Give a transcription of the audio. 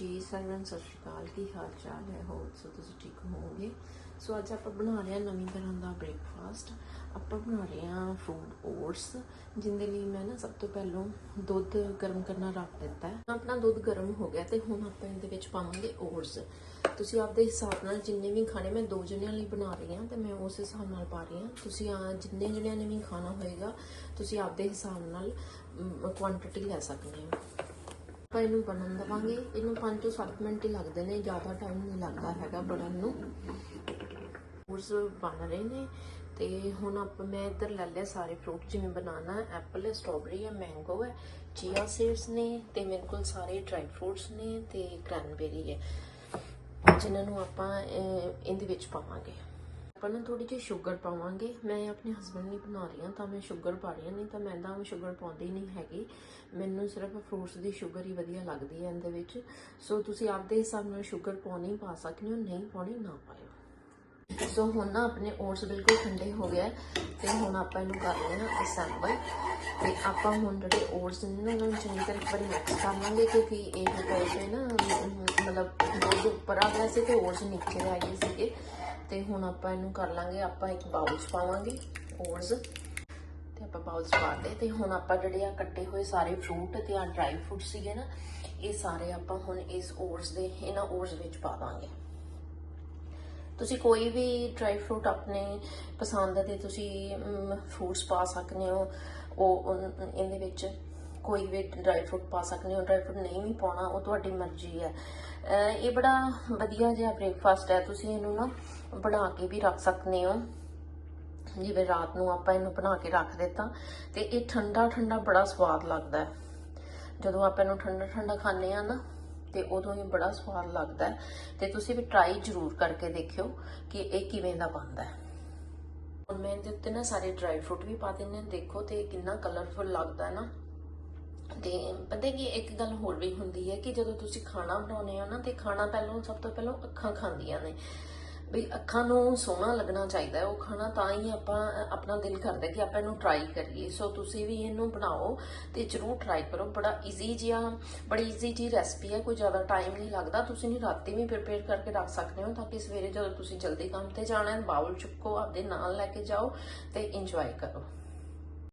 ਜੀ, ਸਾਰਿਆਂ ਨੂੰ ਸਤਿ ਸ਼੍ਰੀ ਅਕਾਲ। ਕੀ ਹਾਲ ਚਾਲ ਹੈ? ਹੋਰ ਸੋ ਤੁਸੀਂ ਠੀਕ ਹੋਵੋਗੇ? ਸੋ ਅੱਜ ਆਪਾਂ ਬਣਾ ਰਹੇ ਹਾਂ ਨਵੀਂ ਤਰ੍ਹਾਂ ਦਾ ਬ੍ਰੇਕਫਾਸਟ ਆਪਾਂ ਬਣਾ ਰਹੇ ਹਾਂ ਫਰੂਟ ਓਟਸ ਜਿੰਦੇ ਲਈ ਮੈਂ ਨਾ ਸਭ ਤੋਂ ਪਹਿਲਾਂ ਦੁੱਧ ਗਰਮ ਕਰਨਾ ਰੱਖ ਦਿੱਤਾ ਹੈ। ਆਪਣਾ ਦੁੱਧ ਗਰਮ ਹੋ ਗਿਆ ਤੇ ਹੁਣ ਆਪਾਂ ਇਹਦੇ ਵਿੱਚ ਪਾਵਾਂਗੇ ਓਟਸ ਤੁਸੀਂ ਆਪਦੇ ਹਿਸਾਬ ਨਾਲ ਜਿੰਨੇ ਵੀ ਖਾਣੇ ਮੈਂ ਦੋ ਜਣਿਆਂ ਲਈ ਬਣਾ ਰਹੀ ਹਾਂ ਤੇ ਮੈਂ ਉਸ ਹਿਸਾਬ ਨਾਲ ਪਾ ਰਹੀ ਹਾਂ। ਤੁਸੀਂ ਆ ਜਿੰਨੇ ਜਣਿਆਂ ਨੇ ਵੀ ਖਾਣਾ ਹੋਏਗਾ, ਤੁਸੀਂ ਆਪਦੇ ਹਿਸਾਬ ਨਾਲ ਕੁਆਂਟੀਟੀ ਲੈ ਸਕਦੇ ਹੋ। ਆਪਾਂ ਇਹਨੂੰ ਬਣਨ ਦਵਾਂਗੇ। ਇਹਨੂੰ 5 ਤੋਂ 7 ਮਿੰਟ ਹੀ ਲੱਗਦੇ ਨੇ, ਜ਼ਿਆਦਾ ਟਾਈਮ ਨਹੀਂ ਲੱਗਦਾ ਹੈਗਾ ਬਣਨ ਨੂੰ। ਫਰੂਟਸ ਬਣ ਰਹੇ ਨੇ ਤੇ ਹੁਣ ਆਪਾਂ ਮੈਂ ਇੱਧਰ ਲੈ ਲਿਆ ਸਾਰੇ ਫਰੂਟ ਜਿਵੇਂ ਬਨਾਨਾ ਹੈ ਐਪਲ ਹੈ ਸਟ੍ਰਾਬੇਰੀ ਹੈ ਮੈਂਗੋ ਹੈ ਚੀਆ ਸੀਡਸ ਨੇ ਤੇ ਮੇਰੇ ਕੋਲ ਸਾਰੇ ਡਰਾਈ ਫਰੂਟਸ ਨੇ ਤੇ ਕ੍ਰੈਨਬੇਰੀ ਹੈ। ਜਿਨ੍ਹਾਂ ਨੂੰ ਆਪਾਂ ਇਹਦੇ ਵਿੱਚ ਪਾਵਾਂਗੇ। ਆਪਾਂ ਨਾ ਥੋੜੀ ਜਿਹੀ ਸ਼ੂਗਰ ਪਾਵਾਂਗੇ। ਮੈਂ ਆਪਣੇ ਹਸਬੰਡ ਲਈ ਬਣਾ ਰਹੀ ਹਾਂ ਤਾਂ ਮੈਂ ਸ਼ੂਗਰ ਪਾ ਰਹੀ ਹਾਂ, ਨਹੀਂ ਤਾਂ ਮੈਂ ਤਾਂ ਸ਼ੂਗਰ ਪਾਉਂਦੀ ਨਹੀਂ ਹੈਗੀ। ਮੈਨੂੰ ਸਿਰਫ ਫਰੂਟਸ ਦੀ ਸ਼ੂਗਰ ਹੀ ਵਧੀਆ ਲੱਗਦੀ ਹੈ ਇਹਦੇ ਵਿੱਚ। ਸੋ ਤੁਸੀਂ ਆਪਦੇ ਹਿਸਾਬ ਨਾਲ ਸ਼ੂਗਰ ਪਾਉਣੀ ਪਾ ਸਕਦੇ ਹੋ, ਨਹੀਂ ਪਾਉਣੀ ਨਾ ਪਾਇਓ। ਸੋ ਹੁਣ ਨਾ ਆਪਣੇ ਓਟਸ ਬਿਲਕੁਲ ਠੰਡੇ ਹੋ ਗਏ ਤੇ ਹੁਣ ਆਪਾਂ ਇਹਨੂੰ ਕਰ ਲੈਣਾ ਅਸੈਂਬਲ ਤੇ ਆਪਾਂ ਹੁਣ ਜਿਹੜੇ ਓਟਸ ਨੇ ਨਾ, ਉਹਨਾਂ ਨੂੰ ਚੰਗੀ ਤਰ੍ਹਾਂ ਇੱਕ ਵਾਰੀ ਮਿਕਸ ਕਰ ਲਾਂਗੇ ਕਿਉਂਕਿ ਇਹ ਜੋ ਪਏ ਨਾ ਮਤਲਬ ਦੁੱਧ ਉੱਪਰ ਆ ਗਿਆ ਸੀ ਤੇ ਓਟਸ ਨੀਚੇ ਰਹਿ ਗਏ ਸੀਗੇ। ਤੇ ਹੁਣ ਆਪਾਂ ਇਹਨੂੰ ਕਰ ਲਾਂਗੇ, ਆਪਾਂ ਇੱਕ ਬਾਉਲ 'ਚ ਪਾਵਾਂਗੇ ਓਟਸ ਤੇ ਆਪਾਂ ਬਾਉਲ 'ਚ ਪਾ ਦੇ ਤੇ ਹੁਣ ਆਪਾਂ ਜਿਹੜੇ ਆ ਕੱਟੇ ਹੋਏ ਸਾਰੇ ਫਰੂਟ ਤੇ ਆ ਡਰਾਈ ਫਰੂਟ ਸੀਗੇ ਨਾ, ਇਹ ਸਾਰੇ ਆਪਾਂ ਹੁਣ ਇਸ ਓਟਸ ਦੇ, ਇਹਨਾਂ ਓਟਸ ਵਿੱਚ ਪਾ ਦਾਂਗੇ। ਤੁਸੀਂ ਕੋਈ ਵੀ ਡਰਾਈ ਫਰੂਟ ਆਪਣੇ ਪਸੰਦ ਦੇ ਤੁਸੀਂ ਫਰੂਟਸ ਪਾ ਸਕਦੇ ਹੋ ਉਹ, ਇਹਦੇ ਵਿੱਚ। ਕੋਈ ਵੀ ਡਰਾਈ ਫਰੂਟ ਪਾ ਸਕਦੇ ਹੋ ਡਰਾਈ ਫਰੂਟ ਨਹੀਂ ਵੀ ਪਾਉਣਾ, ਉਹ ਤੁਹਾਡੀ ਮਰਜ਼ੀ ਹੈ। ਇਹ ਬੜਾ ਵਧੀਆ ਜਿਹਾ ਬ੍ਰੇਕਫਾਸਟ ਹੈ, ਤੁਸੀਂ ਇਹਨੂੰ ਨਾ ਬਣਾ ਕੇ ਵੀ ਰੱਖ ਸਕਦੇ ਹੋ। ਜਿਵੇਂ ਰਾਤ ਨੂੰ ਆਪਾਂ ਇਹਨੂੰ ਬਣਾ ਕੇ ਰੱਖ ਦਿੱਤਾ, ਤੇ ਇਹ ਠੰਡਾ ਠੰਡਾ ਬੜਾ ਸਵਾਦ ਲੱਗਦਾ ਹੈ। ਜਦੋਂ ਆਪਾਂ ਇਹਨੂੰ ਠੰਡਾ ਠੰਡਾ ਖਾਂਦੇ ਆ ਨਾ, ਤੇ ਉਦੋਂ ਇਹ ਬੜਾ ਸਵਾਦ ਲੱਗਦਾ ਹੈ। ਤੇ ਤੁਸੀਂ ਵੀ ਟਰਾਈ ਜ਼ਰੂਰ ਕਰਕੇ ਦੇਖਿਓ ਕਿ ਇਹ ਕਿਵੇਂ ਦਾ ਬਣਦਾ ਹੈ। ਹੁਣ ਮੈਂ ਇਹਦੇ ਉੱਤੇ ਨਾ ਸਾਰੇ ਡਰਾਈ ਫਰੂਟ ਵੀ ਪਾ ਦਿੰਨੇ ਦੇਖੋ ਤੇ ਕਿੰਨਾ ਕਲਰਫੁਲ ਲੱਗਦਾ ਹੈ ਨਾ। ਤੇ ਪਤਾ ਕੀ, ਇੱਕ ਗੱਲ ਹੋਰ ਵੀ ਹੁੰਦੀ ਹੈ ਕਿ ਜਦੋਂ ਤੁਸੀਂ ਖਾਣਾ ਬਣਾਉਂਦੇ ਹੋ ਨਾ, ਤੇ ਖਾਣਾ ਪਹਿਲਾਂ ਸਭ ਤੋਂ ਪਹਿਲਾਂ ਅੱਖਾਂ ਖਾਂਦੀਆਂ ਨੇ। ਵੀ ਅੱਖਾਂ ਨੂੰ ਸੋਹਣਾ ਲੱਗਣਾ ਚਾਹੀਦਾ, ਉਹ ਖਾਣਾ ਤਾਂ ਹੀ ਆਪਾਂ ਆਪਣਾ ਦਿਲ ਕਰਦਾ ਕਿ ਆਪਾਂ ਇਹਨੂੰ ਟਰਾਈ ਕਰੀਏ। ਸੋ ਤੁਸੀਂ ਵੀ ਇਹਨੂੰ ਬਣਾਓ ਤੇ ਜਰੂਰ ਟਰਾਈ ਕਰੋ। ਬੜਾ ਈਜ਼ੀ ਜਿਹਾ, ਬੜੀ ਈਜ਼ੀ ਜੀ ਰੈਸਪੀ ਹੈ, ਕੋਈ ਜ਼ਿਆਦਾ ਟਾਈਮ ਨਹੀਂ ਲੱਗਦਾ। ਤੁਸੀਂ ਨਹੀਂ ਰਾਤੀ ਵੀ ਪ੍ਰਿਪੇਅਰ ਕਰਕੇ ਰੱਖ ਸਕਦੇ ਹੋ, ਤਾਂ ਕਿ ਸਵੇਰੇ ਜਦੋਂ ਤੁਸੀਂ ਜਲਦੀ ਕੰਮ ਤੇ ਜਾਣਾ ਹੈ ਬਾਉਲ ਚੁੱਕੋ, ਆਪਦੇ ਨਾਲ ਲੈ ਕੇ ਜਾਓ ਤੇ ਇੰਜੋਏ ਕਰੋ।